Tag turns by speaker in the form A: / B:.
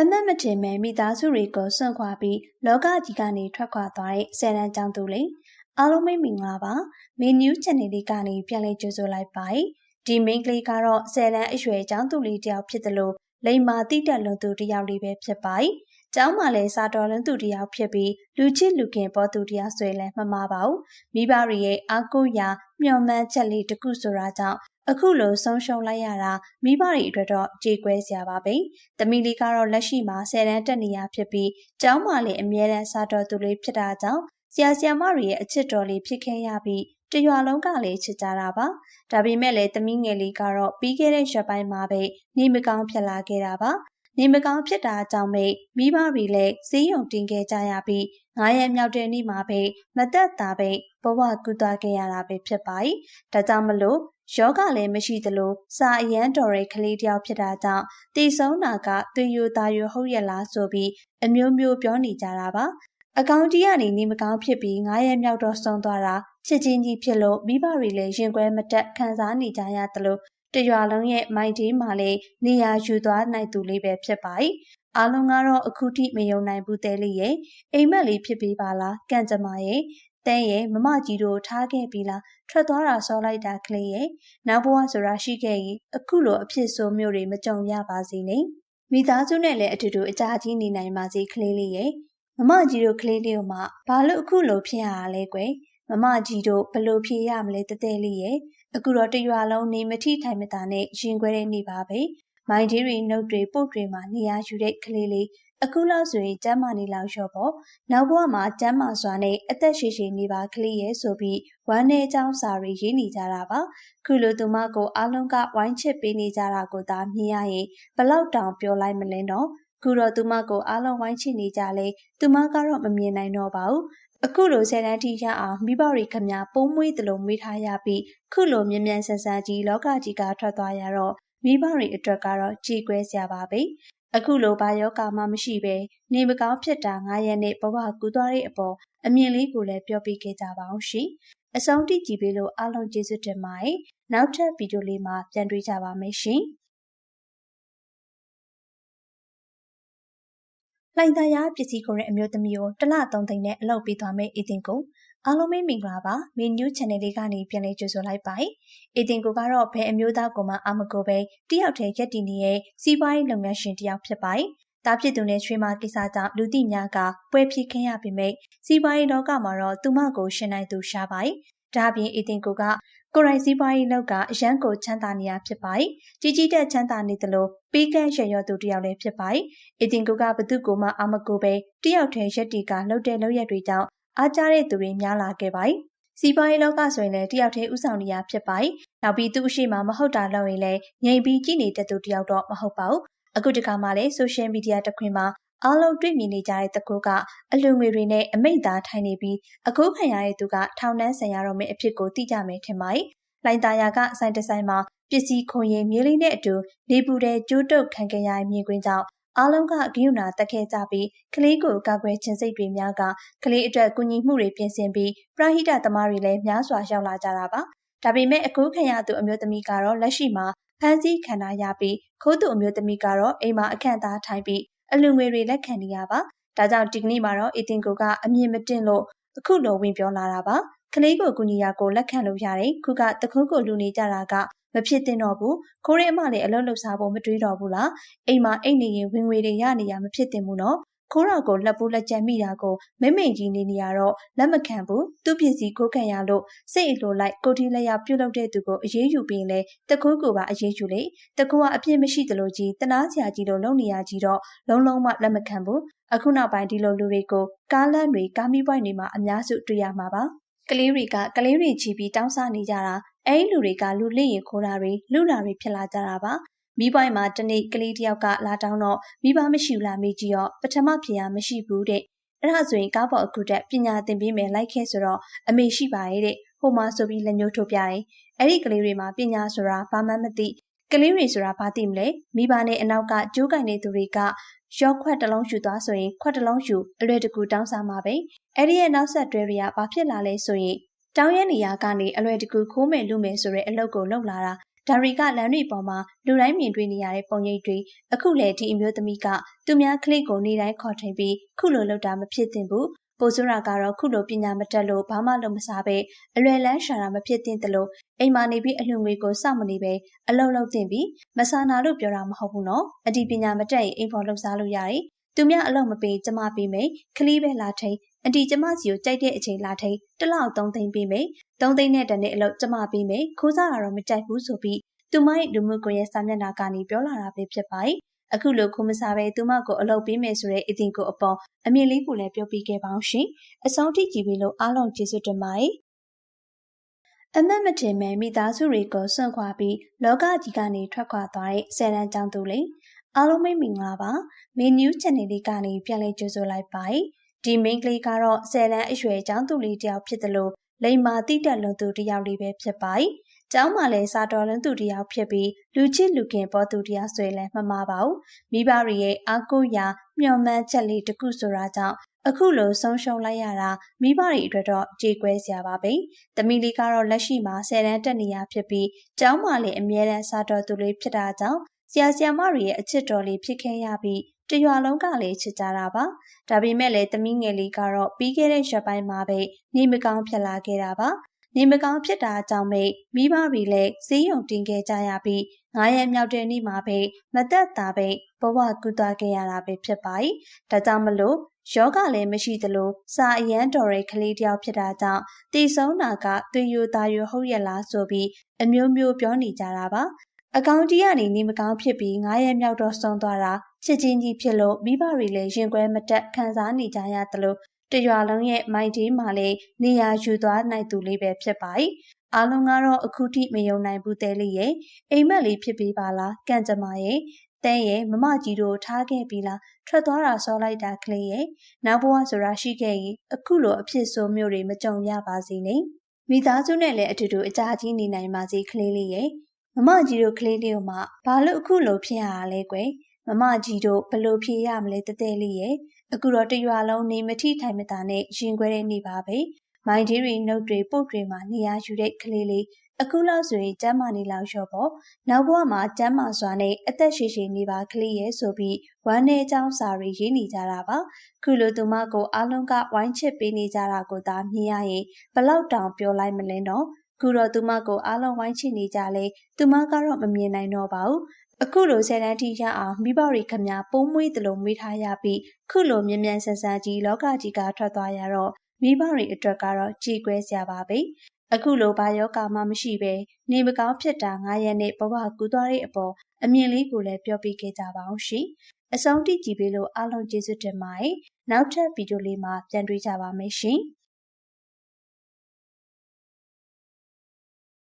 A: အမတ်မတင်မဲ့မိသားစုတွေကိုစွန့်ခွာပြီးလောကကြီးကနေထွက်ခွာသွားတဲ့ဆယ်တန်းကျောင်းသူလေးအားလုံးမိတ်မင်္ဂလာပါမင်း news channel လေးကနေပြန်လည်ကြိုဆိုလိုက်ပါတယ်ဒီမိန်းကလေးကတော့ဆယ်တန်းအရွယ်ကျောင်းသူလေးတစ်ယောက်ဖြစ်တယ်လို့လိမ္မာတိတက်လွန်သူတစ်ယောက်လေးပဲဖြစ်ပါတယ်ကျောင်းမှာလည်းစာတော်လွန်းသူတစ်ယောက်ဖြစ်ပြီးလူချစ်လူခင်ပေါ်သူတစ်ယောက်ဆိုရင်လည်းမမှားပါဘူးမိဘတွေရဲ့အားကိုးရာမျှော်မှန်းချက်လေးတစ်ခုဆိုတာကြောင့် အခုလိုဆုံးရှုံးလိုက်ရတာမိဘတွေအတွက်တော့ကြေကွဲစရာပါပဲ။တမီလီကတော့လက်ရှိမှာဆယ်တန်းတက်နေရဖြစ်ပြီးကျောင်းမှာလည်းအမြဲတမ်းစားတော်သူလေးဖြစ်တာကြောင့်ဆရာဆရာမတွေရဲ့အချစ်တော်လေးဖြစ်ခဲ့ရပြီးတရွာလုံးကလည်းချစ်ကြတာပါ။ဒါပေမဲ့လည်းတမီငယ်လေးကတော့ပြီးခဲ့တဲ့ရက်ပိုင်းမှာပဲနေမကောင်းဖြစ်လာခဲ့တာပါ။ နေမကောင်းဖြစ်တာကြောင့်မိမိဘတွေလည်းဈေးရုံတင်ခဲ့ကြရပြီးငားရက်မြောက်တဲ့နေ့မှာပဲမသက်တာပဲဘဝကူးသွားခဲ့ရတာပဲဖြစ်ပါ යි ။ဒါကြောင့်မလို့ယောဂလည်းမရှိသလိုစာအရန်တော်ရဲ့ကလေးတယောက်ဖြစ်တာကြောင့်တည်ဆုံးတာကသွေးရိုသားရိုဟုတ်ရလားဆိုပြီးအမျိုးမျိုးပြောနေကြတာပါအကောင်ကြီးကနေနေမကောင်းဖြစ်ပြီး9ရက်မြောက်တော့ဆုံးသွားတာချစ်ချင်းကြီးဖြစ်လို့မိဘတွေလည်းရင်ကွဲမတက်ခံစားနေကြရသလို တရွာလုံးရဲ့မိုက်ဒီမှာလည်းနေရာယူသွားနိုင်သူလေးပဲဖြစ်ပါ යි အားလုံးကတော့အခုထိမယုံနိုင်ဘူးတဲလေးရဲ့အိမ်မက်လေးဖြစ်ပြီးပါလားကန့်ကြမရဲ့တန်းရဲ့မမကြီးတို့ထားခဲ့ပြီလားထွက်သွားတာဆောလိုက်တာကလေးရဲ့နောက်ဘဝဆိုတာရှိခဲ့ရင်အခုလိုအဖြစ်ဆိုးမျိုးတွေမကြုံရပါစေနဲ့မိသားစုနဲ့လည်းအတူတူအကြကြီးနေနိုင်ပါစေကလေးလေးရဲ့မမကြီးတို့ကလေးလေးတို့မှဘာလို့အခုလိုဖြစ်ရတာလဲကွယ်မမကြီးတို့ဘလို့ဖြေရမလဲတတဲလေးရဲ့ အခုတော့တရွာလုံးနေမထိထိုင်မသာနဲ့ရင်ခွဲတဲ့နေပါပဲမိုင်းကြီးတွေနှုတ်တွေပုတ်တွေမှာနေရာယူတဲ့ကလေးလေးအခုလောက်ဆိုရင်ကျမ်းမာနေလောက်ရော့ပေါ့နောက်ဘဝမှာကျမ်းမာစွာနဲ့အသက်ရှည်ရှည်နေပါကလေးရဲ့ဆိုပြီးဝမ်းနေကြောင်းစာတွေရေးနေကြတာပါခုလိုသူမကိုအားလုံးကဝိုင်းချစ်ပေးနေကြတာကိုသာမြင်ရရင်ဘလောက်တောင်ပြောလိုက်မလဲနော်ခုတော့သူမကိုအားလုံးဝိုင်းချစ်နေကြလေသူမကတော့မမြင်နိုင်တော့ပါဘူး အခုလိုဆယ်တန်းထိရအောင်မိဘတွေခမပုံးမွေးသလိုမွေးထားရပြီးခုလိုမြ мян ဆန်ဆန်ကြီးလောကကြီးကထွက်သွားရတော့မိဘတွေအတွက်ကတော့ကြည်ကွဲစရာပါပဲအခုလိုဘာယောဂမှမရှိပဲနေမကောင်းဖြစ်တာ9ရက်နဲ့ဘဝကူးသွားတဲ့အပေါ်အမြင်လေးကိုလည်းပြောပြခဲ့ကြပါအောင်ရှင်။အဆုံးထိကြည့်ပေးလို့အားလုံးကျေးဇူးတင်ပါတယ်။နောက်ထပ်ဗီဒီယိုလေးမှာပြန်တွေ့ကြပါမယ်ရှင်။ လှိုင်သာယာပစ္စည်းကိုတဲ့အမျိုးသမီးကိုတစ်လ3သိန်းနဲ့အလုပ်ပေးသွားမယ့်အတင်ကိုအားလုံးမင်္ဂလာပါမင်း new channel လေးကနေပြန်လည်ကြိုဆိုလိုက်ပါတယ်အတင်ကိုကတော့ဘယ်အမျိုးသားကိုမှအာမကိုပဲတယောက်တည်းရက်တည်နေတဲ့စီးပွားရေးလုပ်ငန်းရှင်တယောက်ဖြစ်ပါတယ်တားဖြစ်သူနဲ့ချွေးမကိစ္စကြောင့်လူသိများကပွဲဖြစ်ခင်းရပေမဲ့စီးပွားရေးလောကမှာတော့သူမကိုရှင်နိုင်သူရှားပါတယ် ဒါပြင်အတင်ကိုကကိုရိုင်းစီးပွားရေးလောက်ကရန်ကိုချမ်းသာနေရဖြစ်ပါတယ်။ကြီးကြီးတဲ့ချမ်းသာနေသလိုပေးကမ်းရရော်သူတယောက်လည်းဖြစ်ပါတယ်။အတင်ကိုကဘသူကိုမှအာမကိုပဲတယောက်တည်းရက်တီကလှုပ်တဲ့လှုပ်ရက်တွေကြောင့်အားကြတဲ့သူတွေများလာခဲ့ပါတယ်။စီးပွားရေးလောကဆိုရင်လည်းတယောက်တည်းဥဆောင်နေရဖြစ်ပါတယ်။နောက်ပြီးသူ့အရှိမမဟုတ်တာလုပ်ရင်လည်းငြိမ်ပြီးကြည်နေတဲ့သူတယောက်တော့မဟုတ်ပါဘူး။အခုတခါမှလည်းဆိုရှယ်မီဒီယာတစ်ခွင်မှာ အားလုံးတွေ့မြင်နေကြတဲ့တကူကအလူငွေတွေနဲ့အမိန့်သားထိုင်နေပြီးအခုခံရတဲ့သူကထောင်နှန်းဆန်ရတော့မယ့်အဖြစ်ကိုသိကြမယ်ထင်ပါတယ်။လိုင်တာယာကဆိုင်တဆိုင်မှာပစ္စည်းခွန်ရင်မြေးလေးနဲ့အတူနေပူတဲ့ကျိုးတုတ်ခံကြရတဲ့မြင်ကွင်းကြောင့်အားလုံးကဂယုဏတက်ခဲ့ကြပြီးကလေးကိုကာကွယ်ခြင်းစိတ်တွေများကကလေးအတွက်ကူညီမှုတွေပြင်ဆင်ပြီးပရဟိတသမားတွေလည်းများစွာရောက်လာကြတာပါ။ဒါပေမဲ့အခုခံရသူအမျိုးသမီးကတော့လက်ရှိမှာဖမ်းဆီးခံရပြီးခိုးသူအမျိုးသမီးကတော့အိမ်မှာအခန့်သားထိုင်ပြီး အလူငွေတွေလက်ခံနေရပါ။ဒါကြောင့်ဒီကနေ့မှာတော့အီတင်ကိုကအမြင်မတင်လို့အခုလိုဝင်ပြောလာတာပါ။ကလေးကိုကူညီရာကိုလက်ခံလို့ရတယ်။ခုကတခုကိုလူနေကြတာကမဖြစ်သင့်တော့ဘူး။ခိုးရဲအမလည်းအလုပ်လုပ်စားဖို့မတွေးတော့ဘူးလား။အိမ်မှာအိတ်နေရင်ဝင်ငွေတွေရနေရမဖြစ်သင့်ဘူးနော်။ ခိုးတော်ကိုလက်ပူးလက်ကျန်မိတာကိုမိမိကြီးနေနေရတော့လက်မခံဘူးသူပစ္စည်းကိုခံရလို့စိတ်အလိုလိုက်ကိုတီလက်ရပြုတ်လောက်တဲ့သူကိုအေးအေးယူပြီးလဲတခိုးကိုပါအေးအေးယူလေတခိုးကအပြစ်မရှိသလိုကြီးတနာစရာကြီးလို့လုံနေရကြီးတော့လုံးလုံးမလက်မခံဘူးအခုနောက်ပိုင်းဒီလိုလူတွေကိုကားလမ်းတွေကားမီးပွိုင်းတွေမှာအများစုတွေ့ရမှာပါကလေးတွေကကလေးတွေချီပြီးတောင်းစားနေကြတာအဲဒီလူတွေကလူလင့်ရင်ခိုးတာတွေလူတာတွေဖြစ်လာကြတာပါ မိပွိုင်းမှာတနေ့ကလေးတယောက်ကလာတောင်းတော့မိဘမရှိဘူးလားမေးကြည့်တော့ပထမဖြေရမရှိဘူးတဲ့အဲ့ဒါဆိုရင်ကားပေါ်အခုတက်ပညာသင်ပေးမယ်လိုက်ခဲ့ဆိုတော့အမေရှိပါရဲ့တဲ့ဟိုမှာဆိုပြီးလက်ညှိုးထိုးပြတယ်အဲ့ဒီကလေးတွေမှာပညာဆိုတာဘာမှမသိကလေးတွေဆိုတာဘာသိမလဲမိဘနဲ့အနောက်ကကျိုးကင်နေသူတွေကရော့ခွက်တစ်လုံးယူသွားဆိုရင်ခွက်တစ်လုံးယူအလွယ်တကူတောင်းစားမှာပဲအဲ့ဒီရဲ့နောက်ဆက်တွဲတွေကဘာဖြစ်လာလဲဆိုရင်တောင်းရနေရကနေအလွယ်တကူခိုးမယ်လူမယ်ဆိုတဲ့အလုပ်ကိုလုပ်လာတာ ဒါတွေကလမ်းတွေပေါ်မှာလူတိုင်းမြင်တွေ့နေရတဲ့ပုံရိပ်တွေအခုလည်းဒီအမျိုးသမီးကသူများကလေးကိုနေတိုင်းခေါ်ထိန်ပြီးခုလိုလုပ်တာမဖြစ်သင့်ဘူးပိုဆိုးတာကတော့ခုလိုပညာမတက်လို့ဘာမှလုပ်မစားပဲအလွယ်လန်းရှာတာမဖြစ်သင့်တလို့အိမ်မာနေပြီးအလှငွေကိုစောင့်မနေပဲအလုံးလုံးတင်ပြီးမဆာနာလို့ပြောတာမဟုတ်ဘူးနော်အဒီပညာမတက်ရင်အိမ်ဖော်လှုပ်ရှားလို့ရတယ်သူများအလုပ်မပေးကျမပေးမယ်ခလီးပဲလာထိန် အတီကျမစီကိုကြိုက်တဲ့အချိန်လာထိန်တစ်လောက်သုံးသိန်းပေးမယ်သုံးသိန်းနဲ့တနေ့အလုပ်ကျမပေးမယ်ခိုးစားတာတော့မကြိုက်ဘူးဆိုပြီးသူမရဲ့လူမှုကွန်ရက်စာမျက်နှာကနေပြောလာတာပဲဖြစ်ပါတယ်အခုလိုခုမစားပဲသူမကိုအလုပ်ပေးမယ်ဆိုတဲ့အတင်ကိုအပေါ်အမြင်လေးကိုလည်းပြောပြခဲ့ပါအောင်ရှင်အဆုံးထိကြည့်ပြီးလို့အားလုံးကျေးဇူးတင်ပါတယ်အမတ်မတင်မဲ့မိသားစုတွေကိုစွန့်ခွာပြီးလောကကြီးကနေထွက်ခွာသွားတဲ့ဆယ်တန်းကျောင်းသူလေးအားလုံးမိတ်မင်္ဂလာပါမင်း news channel လေးကနေပြန်လည်ကြိုဆိုလိုက်ပါတယ် ဒီ main ကလေးကတော့ဆယ်တန်းအရွယ်ကျောင်းသူလေးတယောက်ဖြစ်တယ်လို့လိမ္မာတိတက်လွန်သူတယောက်လေးပဲဖြစ်ပါတယ်ကျောင်းမှာလည်းစာတော်လွန်းသူတယောက်ဖြစ်ပြီးလူချစ်လူခင်ပေါ်သူတယောက်ဆိုရင်လည်းမမှားပါဘူးမိဘတွေရဲ့အားကိုးရာမျှော်မှန်းချက်လေးတစ်ခုဆိုတာကြောင့်အခုလိုဆုံးရှုံးလိုက်ရတာမိဘတွေအတွက်တော့ကြေကွဲစရာပါပဲ။တမီလေးကတော့လက်ရှိမှာဆယ်တန်းတက်နေရဖြစ်ပြီးကျောင်းမှာလည်းအမြဲတမ်းစာတော်သူလေးဖြစ်တာကြောင့်ဆရာဆရာမတွေရဲ့အချစ်တော်လေးဖြစ်ခဲ့ရပြီး တရွာလုံးကလည်းချစ်ကြတာပါ။ဒါပေမဲ့လည်းတမီငယ်လေးကတော့ပြီးခဲ့တဲ့ရက်ပိုင်းမှာပဲနေမကောင်းဖြစ်လာခဲ့တာပါ။နေမကောင်းဖြစ်တာကြောင့်မိမိဘတွေလည်းဈေးရုံတင်ခဲ့ကြရပြီးငားရက်မြောက်တဲ့နေ့မှာပဲမသက်တာပဲဘဝကူသွားခဲ့ရတာပဲဖြစ်ပါတယ်။ဒါကြောင့်မလို့ယောဂလည်းမရှိသလိုစာအရန်တော်ရဲ့ကလေးတယောက်ဖြစ်တာကြောင့်တည်ဆုံးတာကသွေးယိုသားယိုဟုတ်ရလားဆိုပြီးအမျိုးမျိုးပြောနေကြတာပါ အကောင့်ကြီးကနေနေမကောင်းဖြစ်ပြီး9ရက်မြောက်တော့ဆုံးသွားတာချစ်ချင်းကြီးဖြစ်လို့မိဘတွေလည်းရင်ခွဲမတက်ခံစားနေကြရသလိုတရွာလုံးရဲ့မိုက်တေးမှာလည်းနေရာယူသွားနိုင်သူလေးပဲဖြစ်ပါတယ်အားလုံးကတော့အခုထိမယုံနိုင်ဘူးတဲလေးရဲ့အိမ်မက်လေးဖြစ်ပြီးပါလားကန့်ကြမရဲ့တဲရဲ့မမကြီးတို့ထားခဲ့ပြီလားထွက်သွားတာဆောလိုက်တာကလေးရဲ့နောက်ဘဝဆိုတာရှိခဲ့ရင်အခုလိုအဖြစ်ဆိုးမျိုးတွေမကြုံရပါစေနဲ့မိသားစုနဲ့လည်းအတူတူအကြကြီးနေနိုင်ပါစေကလေးလေးရဲ့ မမကြီးတို့ကလေးလေးတို့မှဘာလို့အခုလိုဖြစ်ရတာလဲကွယ်မမကြီးတို့ဘလို့ဖြေရမလဲတတဲလေးရဲ့အခုတော့တရွာလုံးနေမထိထိုင်မသာနဲ့ရင်ခွဲတဲ့နေပါပဲမိုင်းဒီရီနှုတ်တွေပုတ်တွေမှာနေရာယူတဲ့ကလေးလေးအခုလောက်ဆိုရင်ကျမ်းမာနေလောက်ရော့ပေါ့နောက်ဘဝမှာကျမ်းမာစွာနဲ့အသက်ရှည်ရှည်နေပါကလေးရဲ့ဆိုပြီးဝမ်းနေကြောင်းစာတွေရေးနေကြတာပါခုလိုသူမကိုအားလုံးကဝိုင်းချစ်ပေးနေကြတာကိုသာမြင်ရရင်ဘလောက်တောင်ပြောလိုက်မလဲတော့ ခုတော့သူမကိုအားလုံးဝိုင်းချစ်နေကြလေသူမကတော့မမြင်နိုင်တော့ပါဘူးအခုလိုဆယ်တန်းထိရအောင်မိဘတွေခမပိုးမွေးသလိုမွေးထားရပြီးခုလိုမြ мян ဆန်ဆန်ကြီးလောကကြီးကထွက်သွားရတော့မိဘတွေအတွက်ကတော့ကြည်ကွဲစရာပါပဲအခုလိုဘာယောဂမှမရှိပဲနေမကောင်းဖြစ်တာ9ရက်နဲ့ဘဝကူးသွားတဲ့အပေါ်အမြင်လေးကိုလည်းပြောပြခဲ့ကြပါအောင်ရှင်အဆုံးထိကြည့်ပေးလို့အားလုံးကျေးဇူးတင်ပါတယ်နောက်ထပ်ဗီဒီယိုလေးမှာပြန်တွေ့ကြပါမယ်ရှင်